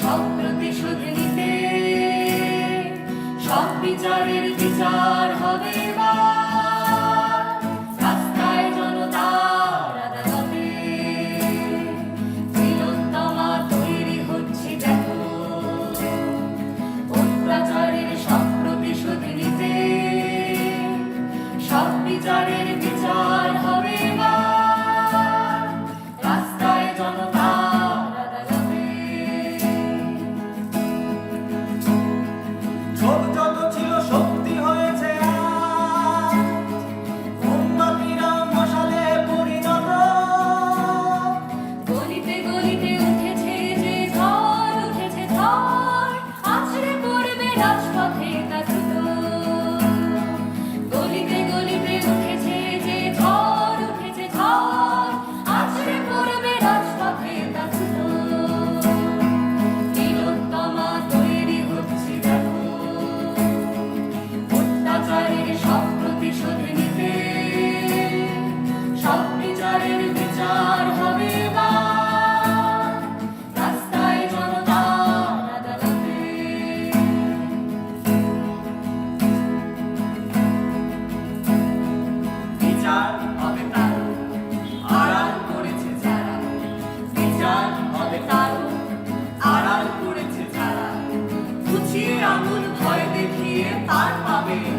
সব প্রতিশোধ নিতে। সব বিচারের বিচার হবে বিচারের touch Yeah, I'm happy.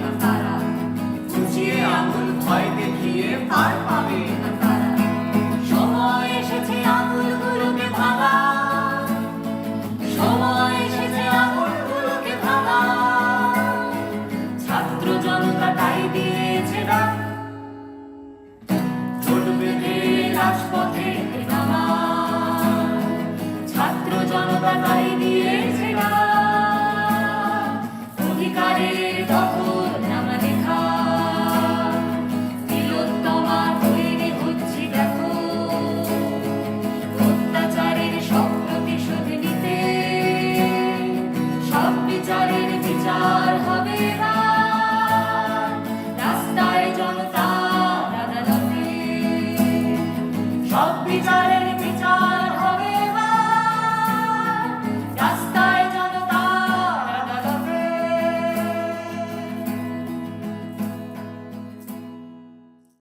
বিচার হবে